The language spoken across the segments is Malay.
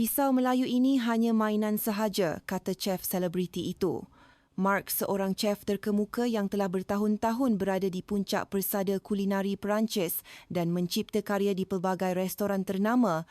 Pisau Melayu ini hanya mainan sahaja, kata chef selebriti itu. Mark, seorang chef terkemuka yang telah bertahun-tahun berada di puncak persada kulinari Perancis dan mencipta karya di pelbagai restoran ternama,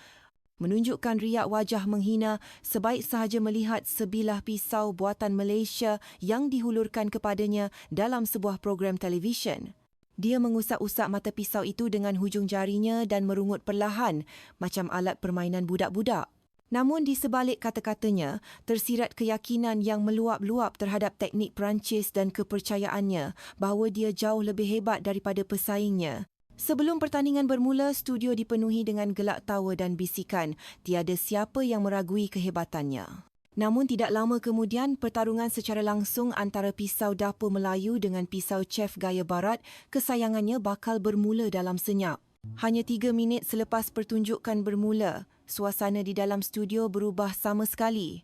menunjukkan riak wajah menghina sebaik sahaja melihat sebilah pisau buatan Malaysia yang dihulurkan kepadanya dalam sebuah program televisyen. Dia mengusap-usap mata pisau itu dengan hujung jarinya dan merungut perlahan macam alat permainan budak-budak. Namun di sebalik kata-katanya, tersirat keyakinan yang meluap-luap terhadap teknik Perancis dan kepercayaannya bahawa dia jauh lebih hebat daripada pesaingnya. Sebelum pertandingan bermula, studio dipenuhi dengan gelak tawa dan bisikan. Tiada siapa yang meragui kehebatannya. Namun tidak lama kemudian, pertarungan secara langsung antara pisau dapur Melayu dengan pisau chef gaya barat kesayangannya bakal bermula dalam senyap. Hanya tiga minit selepas pertunjukan bermula, suasana di dalam studio berubah sama sekali.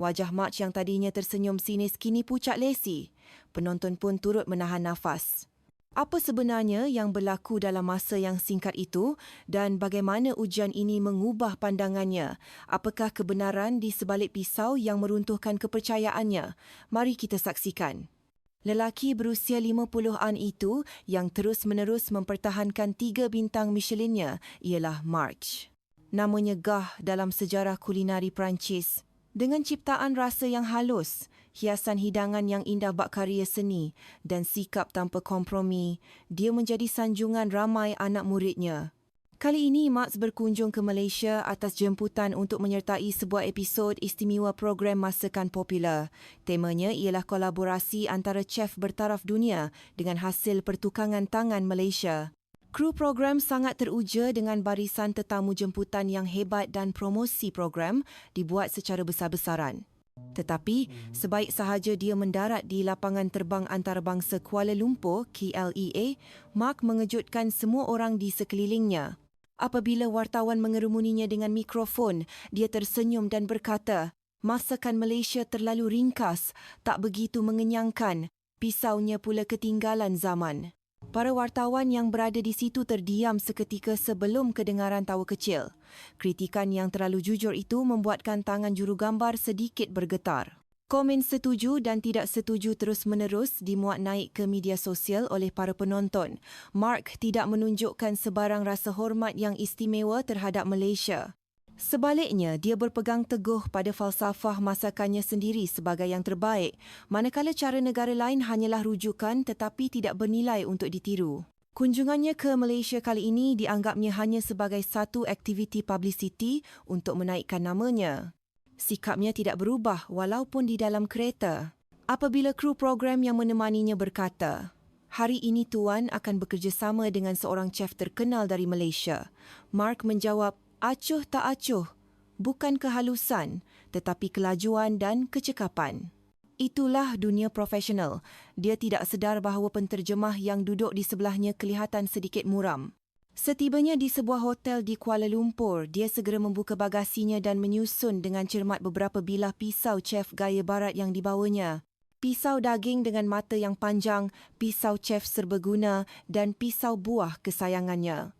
Wajah March yang tadinya tersenyum sinis kini pucat lesi. Penonton pun turut menahan nafas. Apa sebenarnya yang berlaku dalam masa yang singkat itu dan bagaimana ujian ini mengubah pandangannya? Apakah kebenaran di sebalik pisau yang meruntuhkan kepercayaannya? Mari kita saksikan. Lelaki berusia 50-an itu yang terus-menerus mempertahankan tiga bintang Michelinnya ialah March. Namanya gah dalam sejarah kulinari Perancis. Dengan ciptaan rasa yang halus, hiasan hidangan yang indah bak karya seni dan sikap tanpa kompromi, dia menjadi sanjungan ramai anak muridnya. Kali ini Max berkunjung ke Malaysia atas jemputan untuk menyertai sebuah episod istimewa program Masakan Popular. Temanya ialah kolaborasi antara chef bertaraf dunia dengan hasil pertukangan tangan Malaysia. Kru program sangat teruja dengan barisan tetamu jemputan yang hebat dan promosi program dibuat secara besar-besaran. Tetapi, sebaik sahaja dia mendarat di lapangan terbang antarabangsa Kuala Lumpur, KLEA, Mark mengejutkan semua orang di sekelilingnya. Apabila wartawan mengerumuninya dengan mikrofon, dia tersenyum dan berkata, Masakan Malaysia terlalu ringkas, tak begitu mengenyangkan. Pisaunya pula ketinggalan zaman. Para wartawan yang berada di situ terdiam seketika sebelum kedengaran tawa kecil. Kritikan yang terlalu jujur itu membuatkan tangan juru gambar sedikit bergetar. Komen setuju dan tidak setuju terus-menerus dimuat naik ke media sosial oleh para penonton. Mark tidak menunjukkan sebarang rasa hormat yang istimewa terhadap Malaysia. Sebaliknya, dia berpegang teguh pada falsafah masakannya sendiri sebagai yang terbaik, manakala cara negara lain hanyalah rujukan tetapi tidak bernilai untuk ditiru. Kunjungannya ke Malaysia kali ini dianggapnya hanya sebagai satu aktiviti publicity untuk menaikkan namanya sikapnya tidak berubah walaupun di dalam kereta. Apabila kru program yang menemaninya berkata, hari ini Tuan akan bekerjasama dengan seorang chef terkenal dari Malaysia. Mark menjawab, acuh tak acuh, bukan kehalusan tetapi kelajuan dan kecekapan. Itulah dunia profesional. Dia tidak sedar bahawa penterjemah yang duduk di sebelahnya kelihatan sedikit muram. Setibanya di sebuah hotel di Kuala Lumpur, dia segera membuka bagasinya dan menyusun dengan cermat beberapa bilah pisau chef gaya barat yang dibawanya. Pisau daging dengan mata yang panjang, pisau chef serbaguna dan pisau buah kesayangannya.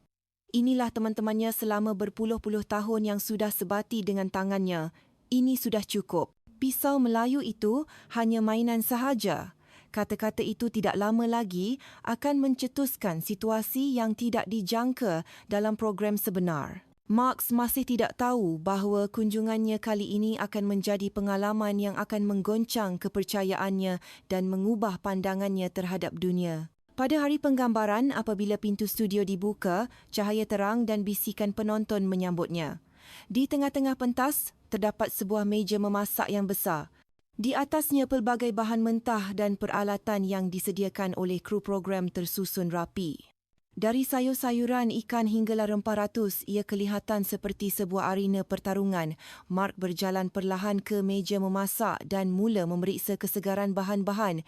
Inilah teman-temannya selama berpuluh-puluh tahun yang sudah sebati dengan tangannya. Ini sudah cukup. Pisau Melayu itu hanya mainan sahaja kata-kata itu tidak lama lagi akan mencetuskan situasi yang tidak dijangka dalam program sebenar. Marx masih tidak tahu bahawa kunjungannya kali ini akan menjadi pengalaman yang akan menggoncang kepercayaannya dan mengubah pandangannya terhadap dunia. Pada hari penggambaran, apabila pintu studio dibuka, cahaya terang dan bisikan penonton menyambutnya. Di tengah-tengah pentas, terdapat sebuah meja memasak yang besar. Di atasnya pelbagai bahan mentah dan peralatan yang disediakan oleh kru program tersusun rapi. Dari sayur-sayuran, ikan hinggalah rempah ratus, ia kelihatan seperti sebuah arena pertarungan. Mark berjalan perlahan ke meja memasak dan mula memeriksa kesegaran bahan-bahan.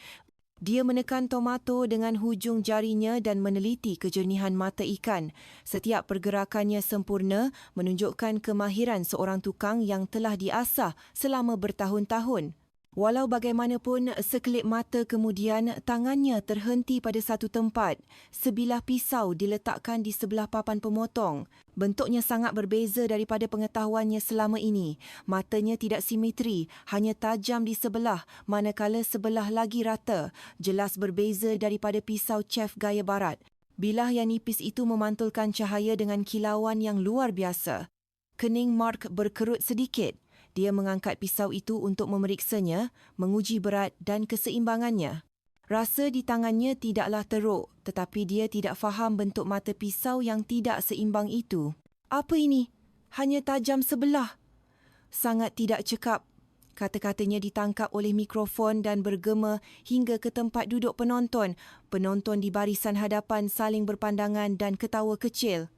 Dia menekan tomato dengan hujung jarinya dan meneliti kejernihan mata ikan. Setiap pergerakannya sempurna menunjukkan kemahiran seorang tukang yang telah diasah selama bertahun-tahun. Walau bagaimanapun, sekelip mata kemudian tangannya terhenti pada satu tempat. Sebilah pisau diletakkan di sebelah papan pemotong. Bentuknya sangat berbeza daripada pengetahuannya selama ini. Matanya tidak simetri, hanya tajam di sebelah, manakala sebelah lagi rata. Jelas berbeza daripada pisau chef gaya barat. Bilah yang nipis itu memantulkan cahaya dengan kilauan yang luar biasa. Kening Mark berkerut sedikit. Dia mengangkat pisau itu untuk memeriksanya, menguji berat dan keseimbangannya. Rasa di tangannya tidaklah teruk, tetapi dia tidak faham bentuk mata pisau yang tidak seimbang itu. Apa ini? Hanya tajam sebelah. Sangat tidak cekap. Kata-katanya ditangkap oleh mikrofon dan bergema hingga ke tempat duduk penonton. Penonton di barisan hadapan saling berpandangan dan ketawa kecil.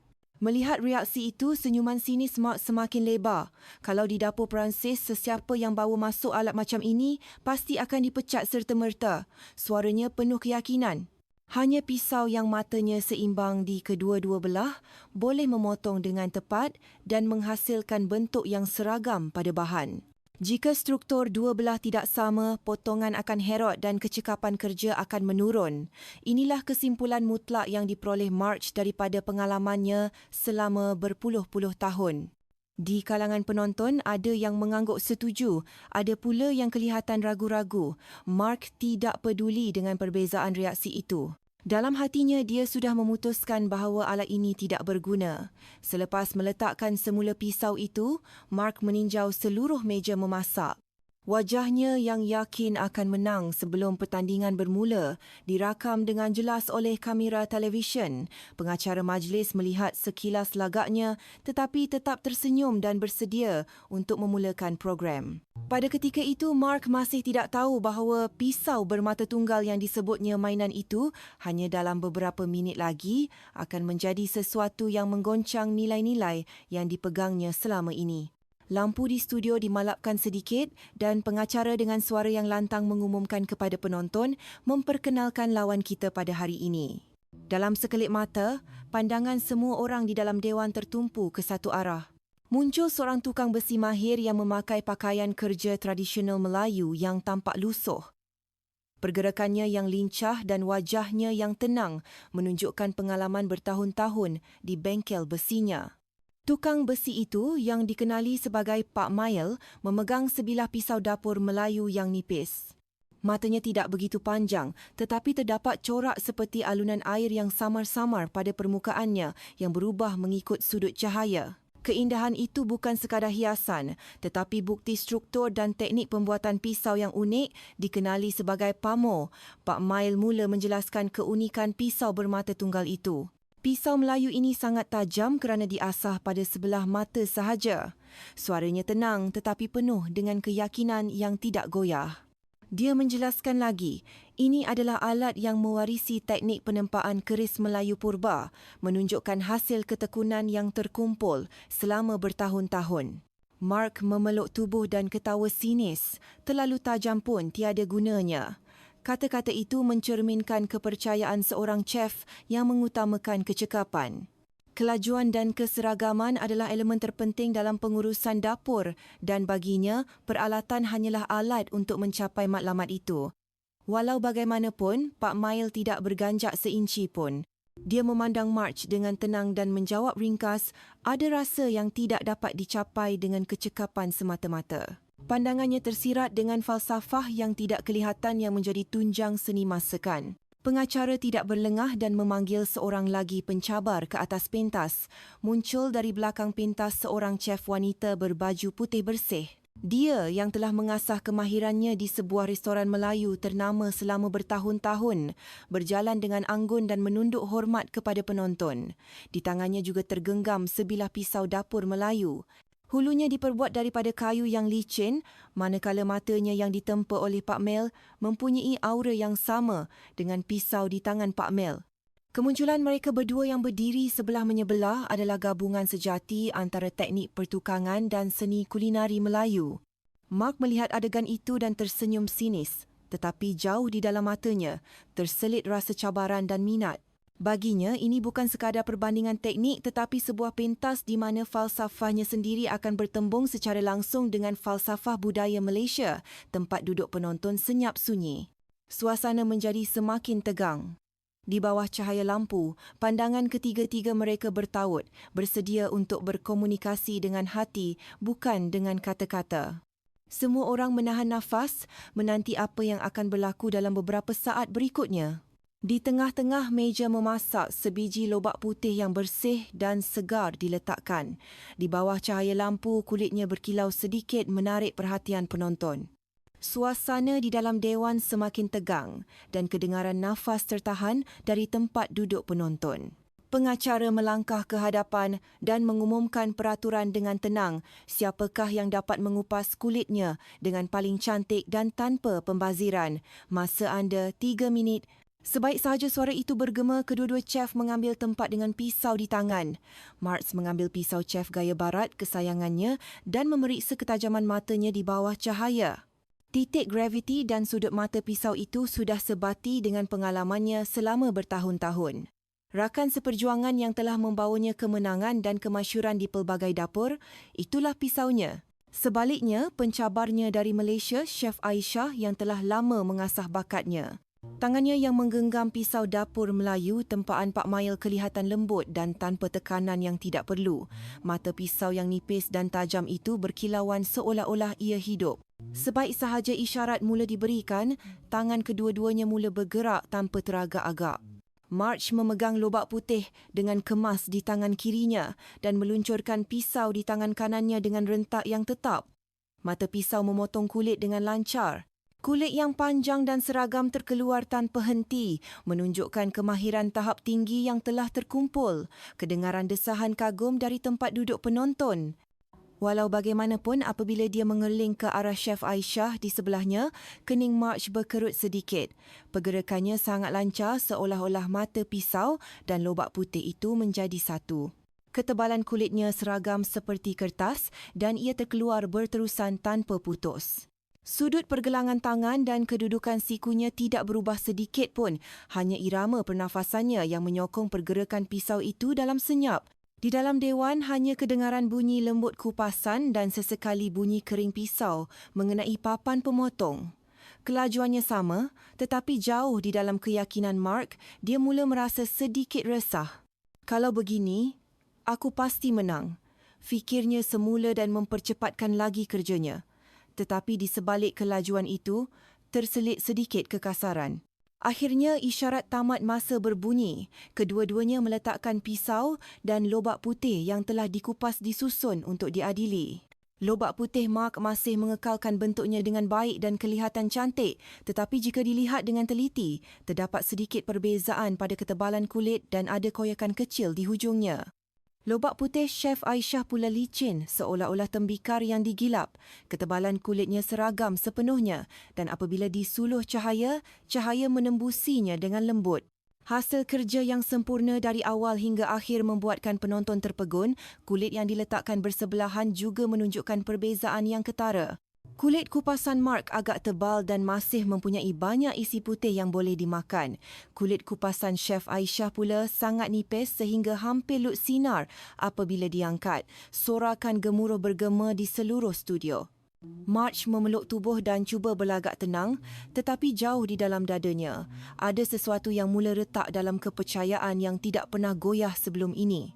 Melihat reaksi itu, senyuman sinis Mark semakin lebar. Kalau di dapur Perancis, sesiapa yang bawa masuk alat macam ini pasti akan dipecat serta-merta. Suaranya penuh keyakinan. Hanya pisau yang matanya seimbang di kedua-dua belah boleh memotong dengan tepat dan menghasilkan bentuk yang seragam pada bahan. Jika struktur dua belah tidak sama, potongan akan herot dan kecekapan kerja akan menurun. Inilah kesimpulan mutlak yang diperoleh March daripada pengalamannya selama berpuluh-puluh tahun. Di kalangan penonton, ada yang mengangguk setuju, ada pula yang kelihatan ragu-ragu. Mark tidak peduli dengan perbezaan reaksi itu. Dalam hatinya, dia sudah memutuskan bahawa alat ini tidak berguna. Selepas meletakkan semula pisau itu, Mark meninjau seluruh meja memasak. Wajahnya yang yakin akan menang sebelum pertandingan bermula dirakam dengan jelas oleh kamera televisyen. Pengacara majlis melihat sekilas lagaknya tetapi tetap tersenyum dan bersedia untuk memulakan program. Pada ketika itu, Mark masih tidak tahu bahawa pisau bermata tunggal yang disebutnya mainan itu hanya dalam beberapa minit lagi akan menjadi sesuatu yang menggoncang nilai-nilai yang dipegangnya selama ini. Lampu di studio dimalapkan sedikit dan pengacara dengan suara yang lantang mengumumkan kepada penonton memperkenalkan lawan kita pada hari ini. Dalam sekelip mata, pandangan semua orang di dalam dewan tertumpu ke satu arah. Muncul seorang tukang besi mahir yang memakai pakaian kerja tradisional Melayu yang tampak lusuh. Pergerakannya yang lincah dan wajahnya yang tenang menunjukkan pengalaman bertahun-tahun di bengkel besinya. Tukang besi itu yang dikenali sebagai Pak Mail memegang sebilah pisau dapur Melayu yang nipis. Matanya tidak begitu panjang tetapi terdapat corak seperti alunan air yang samar-samar pada permukaannya yang berubah mengikut sudut cahaya. Keindahan itu bukan sekadar hiasan tetapi bukti struktur dan teknik pembuatan pisau yang unik dikenali sebagai pamo. Pak Mail mula menjelaskan keunikan pisau bermata tunggal itu. Pisau Melayu ini sangat tajam kerana diasah pada sebelah mata sahaja. Suaranya tenang tetapi penuh dengan keyakinan yang tidak goyah. Dia menjelaskan lagi, ini adalah alat yang mewarisi teknik penempaan keris Melayu purba, menunjukkan hasil ketekunan yang terkumpul selama bertahun-tahun. Mark memeluk tubuh dan ketawa sinis, terlalu tajam pun tiada gunanya. Kata-kata itu mencerminkan kepercayaan seorang chef yang mengutamakan kecekapan. Kelajuan dan keseragaman adalah elemen terpenting dalam pengurusan dapur dan baginya peralatan hanyalah alat untuk mencapai matlamat itu. Walau bagaimanapun, Pak Mail tidak berganjak seinci pun. Dia memandang March dengan tenang dan menjawab ringkas, ada rasa yang tidak dapat dicapai dengan kecekapan semata-mata. Pandangannya tersirat dengan falsafah yang tidak kelihatan yang menjadi tunjang seni masakan. Pengacara tidak berlengah dan memanggil seorang lagi pencabar ke atas pentas. Muncul dari belakang pentas seorang chef wanita berbaju putih bersih. Dia yang telah mengasah kemahirannya di sebuah restoran Melayu ternama selama bertahun-tahun, berjalan dengan anggun dan menunduk hormat kepada penonton. Di tangannya juga tergenggam sebilah pisau dapur Melayu. Hulunya diperbuat daripada kayu yang licin, manakala matanya yang ditempa oleh Pak Mel mempunyai aura yang sama dengan pisau di tangan Pak Mel. Kemunculan mereka berdua yang berdiri sebelah menyebelah adalah gabungan sejati antara teknik pertukangan dan seni kulinari Melayu. Mark melihat adegan itu dan tersenyum sinis, tetapi jauh di dalam matanya terselit rasa cabaran dan minat. Baginya, ini bukan sekadar perbandingan teknik tetapi sebuah pentas di mana falsafahnya sendiri akan bertembung secara langsung dengan falsafah budaya Malaysia, tempat duduk penonton senyap sunyi. Suasana menjadi semakin tegang. Di bawah cahaya lampu, pandangan ketiga-tiga mereka bertaut, bersedia untuk berkomunikasi dengan hati bukan dengan kata-kata. Semua orang menahan nafas menanti apa yang akan berlaku dalam beberapa saat berikutnya. Di tengah-tengah meja memasak, sebiji lobak putih yang bersih dan segar diletakkan. Di bawah cahaya lampu, kulitnya berkilau sedikit menarik perhatian penonton. Suasana di dalam dewan semakin tegang dan kedengaran nafas tertahan dari tempat duduk penonton. Pengacara melangkah ke hadapan dan mengumumkan peraturan dengan tenang siapakah yang dapat mengupas kulitnya dengan paling cantik dan tanpa pembaziran. Masa anda tiga minit Sebaik sahaja suara itu bergema, kedua-dua chef mengambil tempat dengan pisau di tangan. Marx mengambil pisau chef gaya barat kesayangannya dan memeriksa ketajaman matanya di bawah cahaya. Titik graviti dan sudut mata pisau itu sudah sebati dengan pengalamannya selama bertahun-tahun. Rakan seperjuangan yang telah membawanya kemenangan dan kemasyuran di pelbagai dapur, itulah pisaunya. Sebaliknya, pencabarnya dari Malaysia, Chef Aisyah yang telah lama mengasah bakatnya. Tangannya yang menggenggam pisau dapur Melayu tempaan Pak Mail kelihatan lembut dan tanpa tekanan yang tidak perlu. Mata pisau yang nipis dan tajam itu berkilauan seolah-olah ia hidup. Sebaik sahaja isyarat mula diberikan, tangan kedua-duanya mula bergerak tanpa teragak-agak. March memegang lobak putih dengan kemas di tangan kirinya dan meluncurkan pisau di tangan kanannya dengan rentak yang tetap. Mata pisau memotong kulit dengan lancar. Kulit yang panjang dan seragam terkeluar tanpa henti menunjukkan kemahiran tahap tinggi yang telah terkumpul. Kedengaran desahan kagum dari tempat duduk penonton. Walau bagaimanapun apabila dia mengerling ke arah Chef Aisyah di sebelahnya, kening March berkerut sedikit. Pergerakannya sangat lancar seolah-olah mata pisau dan lobak putih itu menjadi satu. Ketebalan kulitnya seragam seperti kertas dan ia terkeluar berterusan tanpa putus. Sudut pergelangan tangan dan kedudukan sikunya tidak berubah sedikit pun. Hanya irama pernafasannya yang menyokong pergerakan pisau itu dalam senyap. Di dalam dewan hanya kedengaran bunyi lembut kupasan dan sesekali bunyi kering pisau mengenai papan pemotong. Kelajuannya sama, tetapi jauh di dalam keyakinan Mark, dia mula merasa sedikit resah. Kalau begini, aku pasti menang. Fikirnya semula dan mempercepatkan lagi kerjanya tetapi di sebalik kelajuan itu terselit sedikit kekasaran. Akhirnya isyarat tamat masa berbunyi. Kedua-duanya meletakkan pisau dan lobak putih yang telah dikupas disusun untuk diadili. Lobak putih Mark masih mengekalkan bentuknya dengan baik dan kelihatan cantik, tetapi jika dilihat dengan teliti, terdapat sedikit perbezaan pada ketebalan kulit dan ada koyakan kecil di hujungnya. Lobak putih Chef Aisyah pula licin seolah-olah tembikar yang digilap. Ketebalan kulitnya seragam sepenuhnya dan apabila disuluh cahaya, cahaya menembusinya dengan lembut. Hasil kerja yang sempurna dari awal hingga akhir membuatkan penonton terpegun, kulit yang diletakkan bersebelahan juga menunjukkan perbezaan yang ketara. Kulit kupasan Mark agak tebal dan masih mempunyai banyak isi putih yang boleh dimakan. Kulit kupasan Chef Aisyah pula sangat nipis sehingga hampir lut sinar apabila diangkat. Sorakan gemuruh bergema di seluruh studio. March memeluk tubuh dan cuba berlagak tenang tetapi jauh di dalam dadanya. Ada sesuatu yang mula retak dalam kepercayaan yang tidak pernah goyah sebelum ini.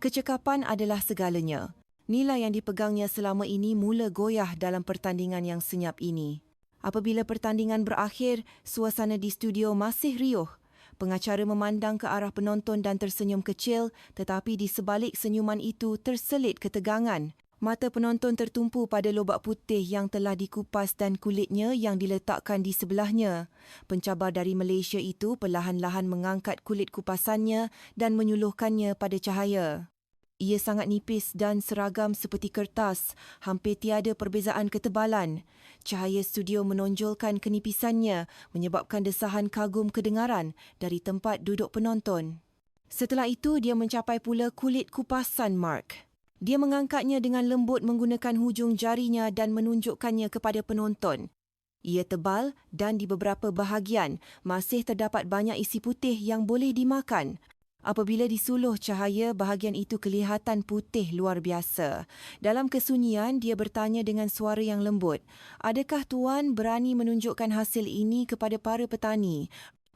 Kecekapan adalah segalanya. Nilai yang dipegangnya selama ini mula goyah dalam pertandingan yang senyap ini. Apabila pertandingan berakhir, suasana di studio masih riuh. Pengacara memandang ke arah penonton dan tersenyum kecil tetapi di sebalik senyuman itu terselit ketegangan. Mata penonton tertumpu pada lobak putih yang telah dikupas dan kulitnya yang diletakkan di sebelahnya. Pencabar dari Malaysia itu perlahan-lahan mengangkat kulit kupasannya dan menyuluhkannya pada cahaya. Ia sangat nipis dan seragam seperti kertas, hampir tiada perbezaan ketebalan. Cahaya studio menonjolkan kenipisannya menyebabkan desahan kagum kedengaran dari tempat duduk penonton. Setelah itu, dia mencapai pula kulit kupasan Mark. Dia mengangkatnya dengan lembut menggunakan hujung jarinya dan menunjukkannya kepada penonton. Ia tebal dan di beberapa bahagian masih terdapat banyak isi putih yang boleh dimakan. Apabila disuluh cahaya, bahagian itu kelihatan putih luar biasa. Dalam kesunyian, dia bertanya dengan suara yang lembut, Adakah Tuan berani menunjukkan hasil ini kepada para petani?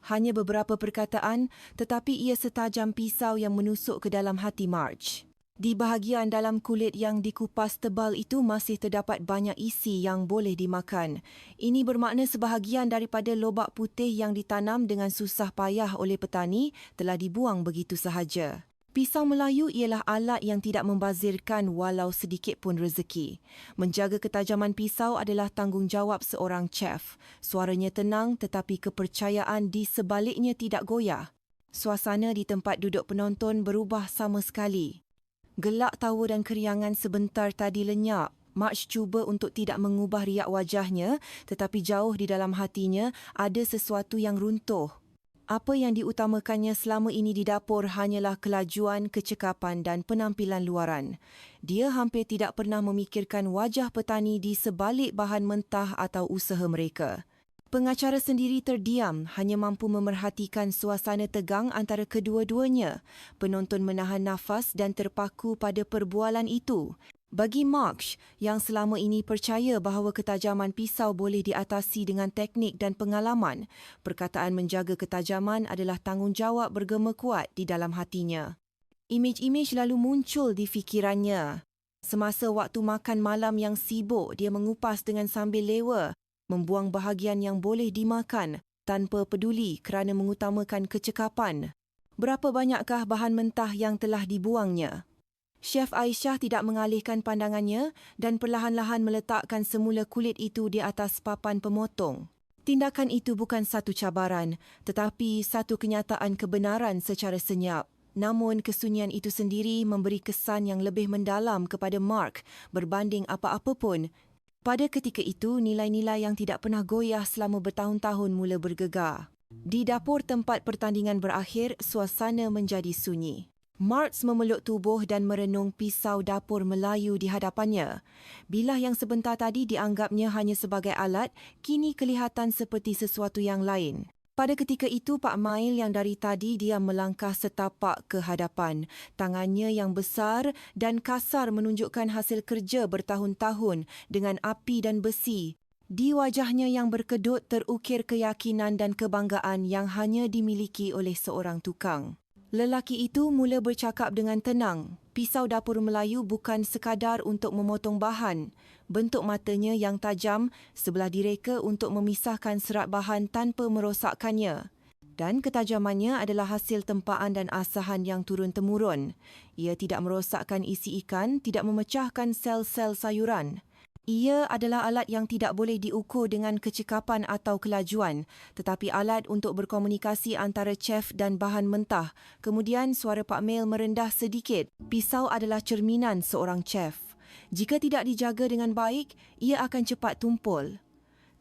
Hanya beberapa perkataan, tetapi ia setajam pisau yang menusuk ke dalam hati March. Di bahagian dalam kulit yang dikupas tebal itu masih terdapat banyak isi yang boleh dimakan. Ini bermakna sebahagian daripada lobak putih yang ditanam dengan susah payah oleh petani telah dibuang begitu sahaja. Pisau Melayu ialah alat yang tidak membazirkan walau sedikit pun rezeki. Menjaga ketajaman pisau adalah tanggungjawab seorang chef. Suaranya tenang tetapi kepercayaan di sebaliknya tidak goyah. Suasana di tempat duduk penonton berubah sama sekali. Gelak tawa dan keriangan sebentar tadi lenyap. March cuba untuk tidak mengubah riak wajahnya tetapi jauh di dalam hatinya ada sesuatu yang runtuh. Apa yang diutamakannya selama ini di dapur hanyalah kelajuan, kecekapan dan penampilan luaran. Dia hampir tidak pernah memikirkan wajah petani di sebalik bahan mentah atau usaha mereka. Pengacara sendiri terdiam hanya mampu memerhatikan suasana tegang antara kedua-duanya. Penonton menahan nafas dan terpaku pada perbualan itu. Bagi Marx, yang selama ini percaya bahawa ketajaman pisau boleh diatasi dengan teknik dan pengalaman, perkataan menjaga ketajaman adalah tanggungjawab bergema kuat di dalam hatinya. Imej-imej lalu muncul di fikirannya. Semasa waktu makan malam yang sibuk, dia mengupas dengan sambil lewa membuang bahagian yang boleh dimakan tanpa peduli kerana mengutamakan kecekapan. Berapa banyakkah bahan mentah yang telah dibuangnya? Chef Aisyah tidak mengalihkan pandangannya dan perlahan-lahan meletakkan semula kulit itu di atas papan pemotong. Tindakan itu bukan satu cabaran tetapi satu kenyataan kebenaran secara senyap. Namun kesunyian itu sendiri memberi kesan yang lebih mendalam kepada Mark berbanding apa-apa pun pada ketika itu, nilai-nilai yang tidak pernah goyah selama bertahun-tahun mula bergegar. Di dapur tempat pertandingan berakhir, suasana menjadi sunyi. Marx memeluk tubuh dan merenung pisau dapur Melayu di hadapannya. Bilah yang sebentar tadi dianggapnya hanya sebagai alat, kini kelihatan seperti sesuatu yang lain. Pada ketika itu, Pak Mail yang dari tadi dia melangkah setapak ke hadapan. Tangannya yang besar dan kasar menunjukkan hasil kerja bertahun-tahun dengan api dan besi. Di wajahnya yang berkedut terukir keyakinan dan kebanggaan yang hanya dimiliki oleh seorang tukang. Lelaki itu mula bercakap dengan tenang. Pisau dapur Melayu bukan sekadar untuk memotong bahan bentuk matanya yang tajam sebelah direka untuk memisahkan serat bahan tanpa merosakkannya. Dan ketajamannya adalah hasil tempaan dan asahan yang turun-temurun. Ia tidak merosakkan isi ikan, tidak memecahkan sel-sel sayuran. Ia adalah alat yang tidak boleh diukur dengan kecekapan atau kelajuan, tetapi alat untuk berkomunikasi antara chef dan bahan mentah. Kemudian suara Pak Mel merendah sedikit. Pisau adalah cerminan seorang chef. Jika tidak dijaga dengan baik, ia akan cepat tumpul.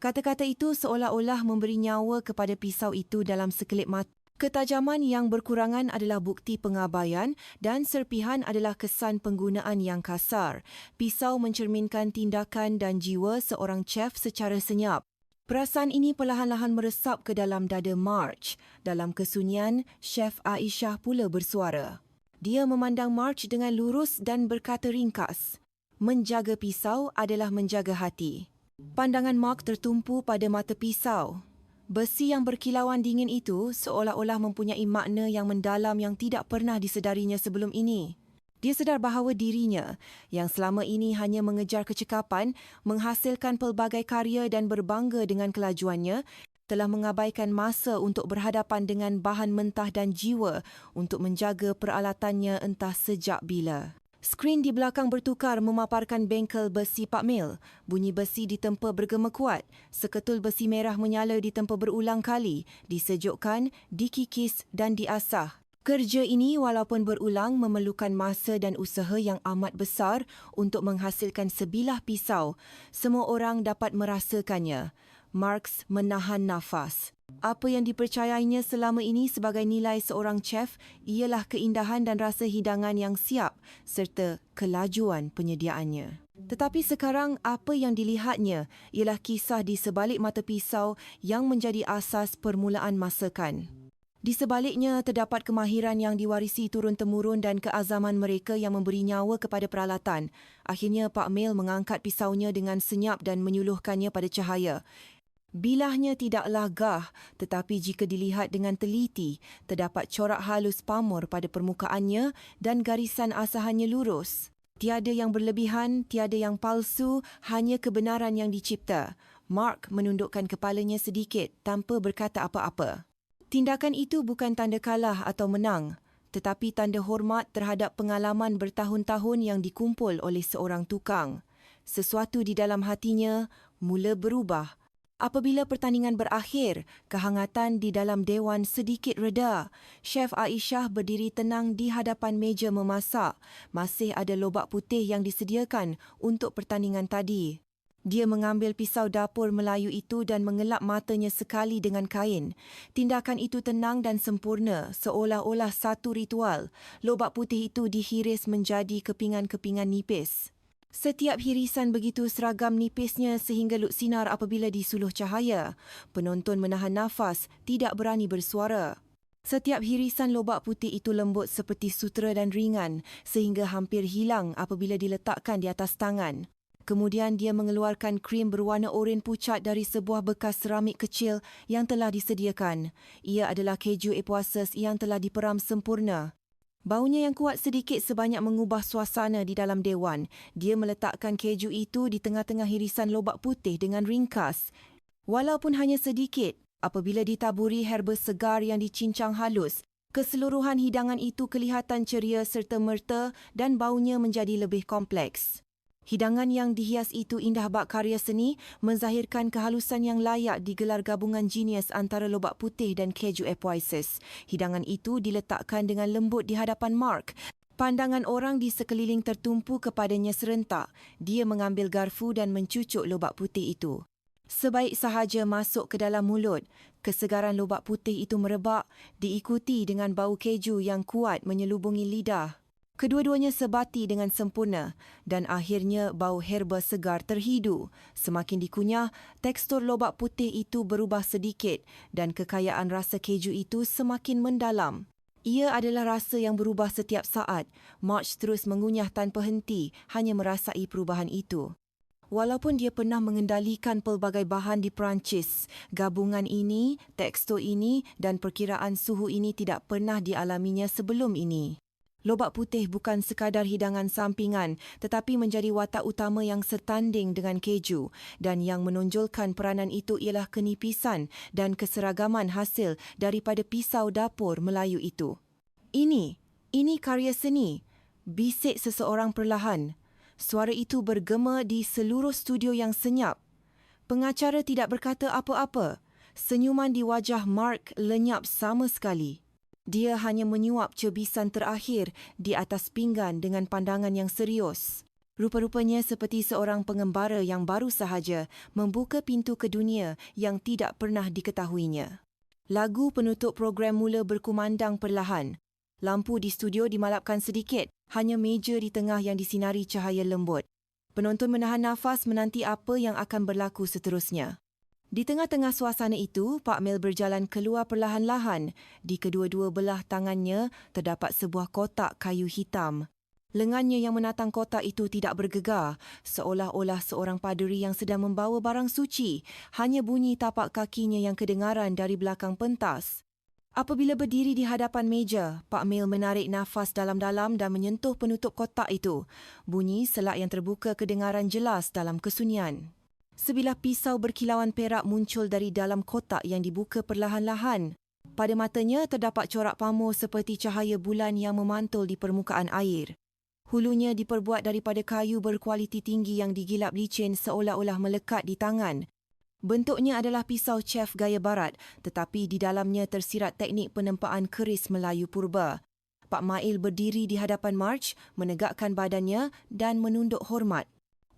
Kata-kata itu seolah-olah memberi nyawa kepada pisau itu dalam sekelip mata. Ketajaman yang berkurangan adalah bukti pengabaian dan serpihan adalah kesan penggunaan yang kasar. Pisau mencerminkan tindakan dan jiwa seorang chef secara senyap. Perasaan ini perlahan-lahan meresap ke dalam dada March. Dalam kesunyian, Chef Aisyah pula bersuara. Dia memandang March dengan lurus dan berkata ringkas menjaga pisau adalah menjaga hati. Pandangan Mark tertumpu pada mata pisau. Besi yang berkilauan dingin itu seolah-olah mempunyai makna yang mendalam yang tidak pernah disedarinya sebelum ini. Dia sedar bahawa dirinya yang selama ini hanya mengejar kecekapan, menghasilkan pelbagai karya dan berbangga dengan kelajuannya, telah mengabaikan masa untuk berhadapan dengan bahan mentah dan jiwa untuk menjaga peralatannya entah sejak bila. Skrin di belakang bertukar memaparkan bengkel besi Pak Mil. Bunyi besi ditempa bergema kuat. Seketul besi merah menyala ditempa berulang kali, disejukkan, dikikis dan diasah. Kerja ini walaupun berulang memerlukan masa dan usaha yang amat besar untuk menghasilkan sebilah pisau. Semua orang dapat merasakannya. Marx menahan nafas. Apa yang dipercayainya selama ini sebagai nilai seorang chef ialah keindahan dan rasa hidangan yang siap serta kelajuan penyediaannya. Tetapi sekarang apa yang dilihatnya ialah kisah di sebalik mata pisau yang menjadi asas permulaan masakan. Di sebaliknya terdapat kemahiran yang diwarisi turun-temurun dan keazaman mereka yang memberi nyawa kepada peralatan. Akhirnya Pak Mel mengangkat pisaunya dengan senyap dan menyuluhkannya pada cahaya. Bilahnya tidaklah gah tetapi jika dilihat dengan teliti, terdapat corak halus pamor pada permukaannya dan garisan asahannya lurus. Tiada yang berlebihan, tiada yang palsu, hanya kebenaran yang dicipta. Mark menundukkan kepalanya sedikit tanpa berkata apa-apa. Tindakan itu bukan tanda kalah atau menang, tetapi tanda hormat terhadap pengalaman bertahun-tahun yang dikumpul oleh seorang tukang. Sesuatu di dalam hatinya mula berubah. Apabila pertandingan berakhir, kehangatan di dalam dewan sedikit reda. Chef Aisyah berdiri tenang di hadapan meja memasak. Masih ada lobak putih yang disediakan untuk pertandingan tadi. Dia mengambil pisau dapur Melayu itu dan mengelap matanya sekali dengan kain. Tindakan itu tenang dan sempurna, seolah-olah satu ritual. Lobak putih itu dihiris menjadi kepingan-kepingan nipis. Setiap hirisan begitu seragam nipisnya sehingga lut sinar apabila disuluh cahaya. Penonton menahan nafas, tidak berani bersuara. Setiap hirisan lobak putih itu lembut seperti sutera dan ringan sehingga hampir hilang apabila diletakkan di atas tangan. Kemudian dia mengeluarkan krim berwarna oren pucat dari sebuah bekas seramik kecil yang telah disediakan. Ia adalah keju epoases yang telah diperam sempurna. Baunya yang kuat sedikit sebanyak mengubah suasana di dalam dewan. Dia meletakkan keju itu di tengah-tengah hirisan lobak putih dengan ringkas. Walaupun hanya sedikit, apabila ditaburi herba segar yang dicincang halus, keseluruhan hidangan itu kelihatan ceria serta merta dan baunya menjadi lebih kompleks. Hidangan yang dihias itu indah bak karya seni menzahirkan kehalusan yang layak digelar gabungan genius antara lobak putih dan keju epoises. Hidangan itu diletakkan dengan lembut di hadapan Mark. Pandangan orang di sekeliling tertumpu kepadanya serentak. Dia mengambil garfu dan mencucuk lobak putih itu. Sebaik sahaja masuk ke dalam mulut, kesegaran lobak putih itu merebak diikuti dengan bau keju yang kuat menyelubungi lidah. Kedua-duanya sebati dengan sempurna dan akhirnya bau herba segar terhidu. Semakin dikunyah, tekstur lobak putih itu berubah sedikit dan kekayaan rasa keju itu semakin mendalam. Ia adalah rasa yang berubah setiap saat. March terus mengunyah tanpa henti, hanya merasai perubahan itu. Walaupun dia pernah mengendalikan pelbagai bahan di Perancis, gabungan ini, tekstur ini dan perkiraan suhu ini tidak pernah dialaminya sebelum ini. Lobak putih bukan sekadar hidangan sampingan tetapi menjadi watak utama yang setanding dengan keju dan yang menonjolkan peranan itu ialah kenipisan dan keseragaman hasil daripada pisau dapur Melayu itu. Ini, ini karya seni, bisik seseorang perlahan. Suara itu bergema di seluruh studio yang senyap. Pengacara tidak berkata apa-apa. Senyuman di wajah Mark lenyap sama sekali. Dia hanya menyuap cebisan terakhir di atas pinggan dengan pandangan yang serius. Rupa-rupanya seperti seorang pengembara yang baru sahaja membuka pintu ke dunia yang tidak pernah diketahuinya. Lagu penutup program mula berkumandang perlahan. Lampu di studio dimalapkan sedikit, hanya meja di tengah yang disinari cahaya lembut. Penonton menahan nafas menanti apa yang akan berlaku seterusnya. Di tengah-tengah suasana itu, Pak Mel berjalan keluar perlahan-lahan. Di kedua-dua belah tangannya terdapat sebuah kotak kayu hitam. Lengannya yang menatang kotak itu tidak bergegar, seolah-olah seorang paderi yang sedang membawa barang suci. Hanya bunyi tapak kakinya yang kedengaran dari belakang pentas. Apabila berdiri di hadapan meja, Pak Mel menarik nafas dalam-dalam dan menyentuh penutup kotak itu. Bunyi selak yang terbuka kedengaran jelas dalam kesunyian. Sebilah pisau berkilauan perak muncul dari dalam kotak yang dibuka perlahan-lahan. Pada matanya terdapat corak pamur seperti cahaya bulan yang memantul di permukaan air. Hulunya diperbuat daripada kayu berkualiti tinggi yang digilap licin seolah-olah melekat di tangan. Bentuknya adalah pisau chef gaya barat tetapi di dalamnya tersirat teknik penempaan keris Melayu purba. Pak Mail berdiri di hadapan March, menegakkan badannya dan menunduk hormat.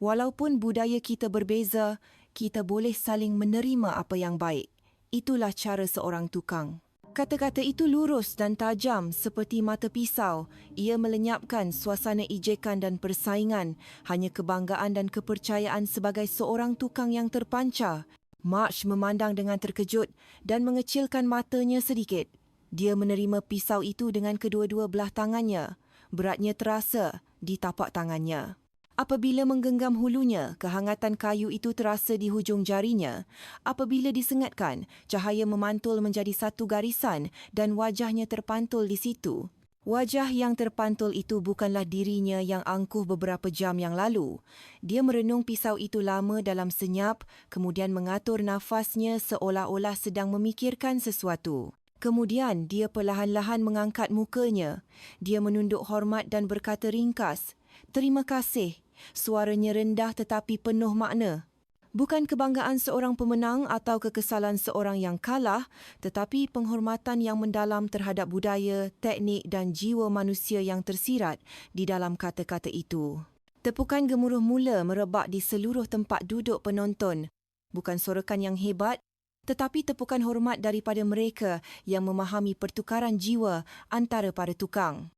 Walaupun budaya kita berbeza, kita boleh saling menerima apa yang baik. Itulah cara seorang tukang. Kata-kata itu lurus dan tajam seperti mata pisau. Ia melenyapkan suasana ejekan dan persaingan, hanya kebanggaan dan kepercayaan sebagai seorang tukang yang terpancar. March memandang dengan terkejut dan mengecilkan matanya sedikit. Dia menerima pisau itu dengan kedua-dua belah tangannya. Beratnya terasa di tapak tangannya. Apabila menggenggam hulunya, kehangatan kayu itu terasa di hujung jarinya. Apabila disengatkan, cahaya memantul menjadi satu garisan dan wajahnya terpantul di situ. Wajah yang terpantul itu bukanlah dirinya yang angkuh beberapa jam yang lalu. Dia merenung pisau itu lama dalam senyap, kemudian mengatur nafasnya seolah-olah sedang memikirkan sesuatu. Kemudian dia perlahan-lahan mengangkat mukanya. Dia menunduk hormat dan berkata ringkas, Terima kasih. Suaranya rendah tetapi penuh makna. Bukan kebanggaan seorang pemenang atau kekesalan seorang yang kalah, tetapi penghormatan yang mendalam terhadap budaya, teknik dan jiwa manusia yang tersirat di dalam kata-kata itu. Tepukan gemuruh mula merebak di seluruh tempat duduk penonton. Bukan sorakan yang hebat, tetapi tepukan hormat daripada mereka yang memahami pertukaran jiwa antara para tukang.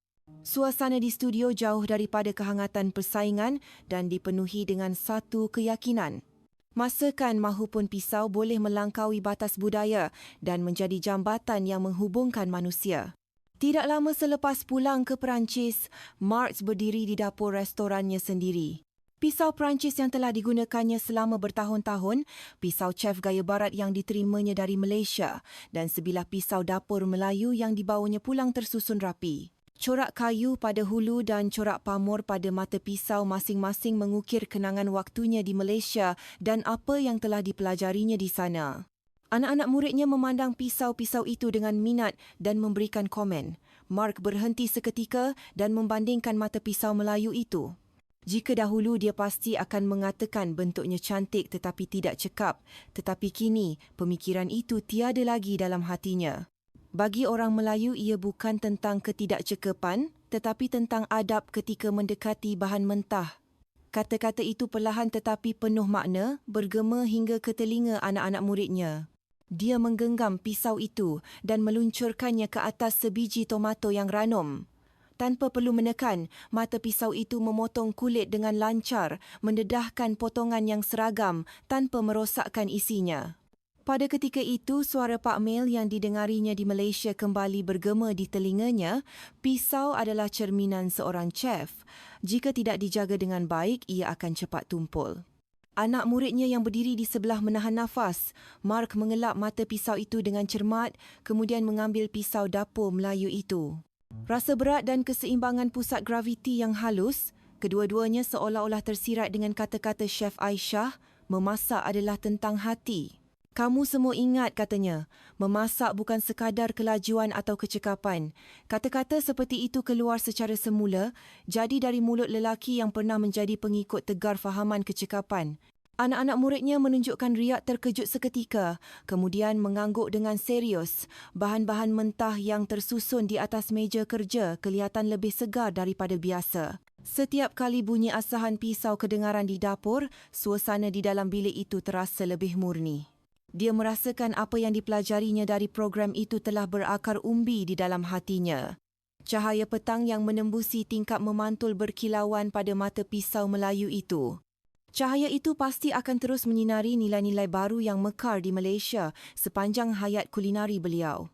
Suasana di studio jauh daripada kehangatan persaingan dan dipenuhi dengan satu keyakinan. Masakan mahupun pisau boleh melangkaui batas budaya dan menjadi jambatan yang menghubungkan manusia. Tidak lama selepas pulang ke Perancis, Marx berdiri di dapur restorannya sendiri. Pisau Perancis yang telah digunakannya selama bertahun-tahun, pisau chef gaya barat yang diterimanya dari Malaysia dan sebilah pisau dapur Melayu yang dibawanya pulang tersusun rapi. Corak kayu pada hulu dan corak pamor pada mata pisau masing-masing mengukir kenangan waktunya di Malaysia dan apa yang telah dipelajarinya di sana. Anak-anak muridnya memandang pisau-pisau itu dengan minat dan memberikan komen. Mark berhenti seketika dan membandingkan mata pisau Melayu itu. Jika dahulu dia pasti akan mengatakan bentuknya cantik tetapi tidak cekap, tetapi kini pemikiran itu tiada lagi dalam hatinya. Bagi orang Melayu, ia bukan tentang ketidakcekapan, tetapi tentang adab ketika mendekati bahan mentah. Kata-kata itu perlahan tetapi penuh makna, bergema hingga ke telinga anak-anak muridnya. Dia menggenggam pisau itu dan meluncurkannya ke atas sebiji tomato yang ranum. Tanpa perlu menekan, mata pisau itu memotong kulit dengan lancar, mendedahkan potongan yang seragam tanpa merosakkan isinya. Pada ketika itu, suara Pak Mel yang didengarinya di Malaysia kembali bergema di telinganya. Pisau adalah cerminan seorang chef. Jika tidak dijaga dengan baik, ia akan cepat tumpul. Anak muridnya yang berdiri di sebelah menahan nafas. Mark mengelap mata pisau itu dengan cermat, kemudian mengambil pisau dapur Melayu itu. Rasa berat dan keseimbangan pusat graviti yang halus, kedua-duanya seolah-olah tersirat dengan kata-kata Chef Aisyah, memasak adalah tentang hati. Kamu semua ingat katanya, memasak bukan sekadar kelajuan atau kecekapan. Kata-kata seperti itu keluar secara semula, jadi dari mulut lelaki yang pernah menjadi pengikut tegar fahaman kecekapan. Anak-anak muridnya menunjukkan riak terkejut seketika, kemudian mengangguk dengan serius. Bahan-bahan mentah yang tersusun di atas meja kerja kelihatan lebih segar daripada biasa. Setiap kali bunyi asahan pisau kedengaran di dapur, suasana di dalam bilik itu terasa lebih murni. Dia merasakan apa yang dipelajarinya dari program itu telah berakar umbi di dalam hatinya. Cahaya petang yang menembusi tingkap memantul berkilauan pada mata pisau Melayu itu. Cahaya itu pasti akan terus menyinari nilai-nilai baru yang mekar di Malaysia sepanjang hayat kulinari beliau.